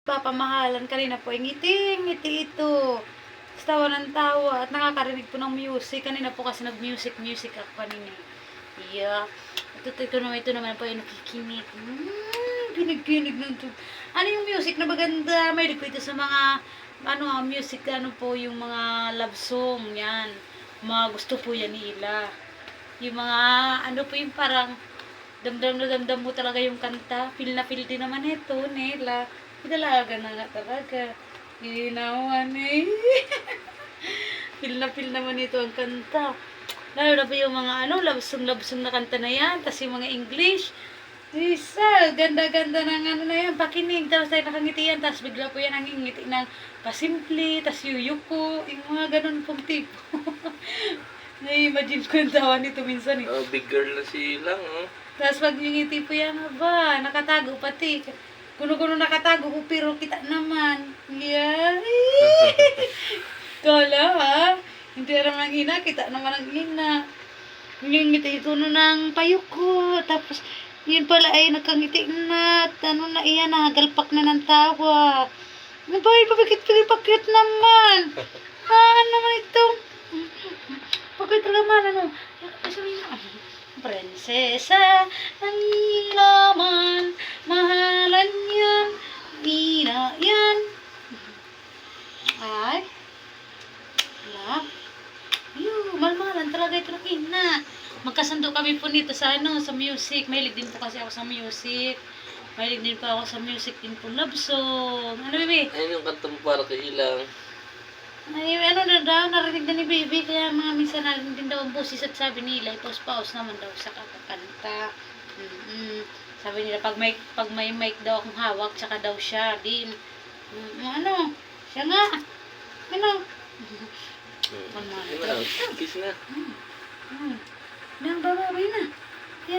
Papamahalan kanina po, ay ngiti, ngiti ito. Tapos tawa ng tawa at nakakarinig po ng music. Kanina po kasi nag-music, music ako kanina. Yeah. Ito, ito, naman, ito naman po yung nakikinig. Mm, kinig-kinig ng to. Ano yung music na maganda? May po ito sa mga, ano, ah, music, ano po, yung mga love song, yan. Mga gusto po yan nila. Yung mga, ano po yung parang, damdam na damdam mo talaga yung kanta. Feel na feel din naman ito, nila. Dalaga na nga talaga. Ginawan eh. feel na feel naman ito ang kanta. Lalo na po yung mga ano, love song, love song na kanta na yan. Tapos yung mga English. Isa, ganda-ganda ng ano na yan, pakinig. Tapos tayo nakangiti yan. Tapos bigla po yan ang ngiti ng pasimple, tapos yuyuko. Yung mga ganun pong tipo. Na-imagine ko yung tawa nito minsan eh. Oh, big girl na silang, oh. Tapos pag ngingiti po yan, aba, nakatago pati. Kuno-kuno nakatago ko, pero kita naman. Yan. Kala ha? Hindi naman ang ina, kita naman ang ina. Ngingiti ito no ng payo ko. Tapos, yun pala ay nakangiti na. Ano na iyan, nagalpak na ng tawa. Ano ba, pabikit-pabikit naman. Ah, ano naman ito? Bakit naman, ano? Sabihin mo, Prinsesa ng laman, mahalan yan, ina yan. Ay, wala. Yung, malmalan talaga ito ng ina. Magkasundo kami po nito sa ano, sa music. Mahilig din po kasi ako sa music. Mahilig din po ako sa music din po. Love song. Ano, bebe? Ayun yung kanta mo para kay ilang. Ay, ano na daw, narinig na ni baby, kaya mga minsan narinig din daw ang boses at sabi nila, ipaus-paus naman daw sa kakakanta. mm Sabi nila, pag may, pag may mic daw akong hawak, tsaka daw siya din. Mm, ano, siya nga. Ano? Na, kiss na. Hmm. Nang babawi na.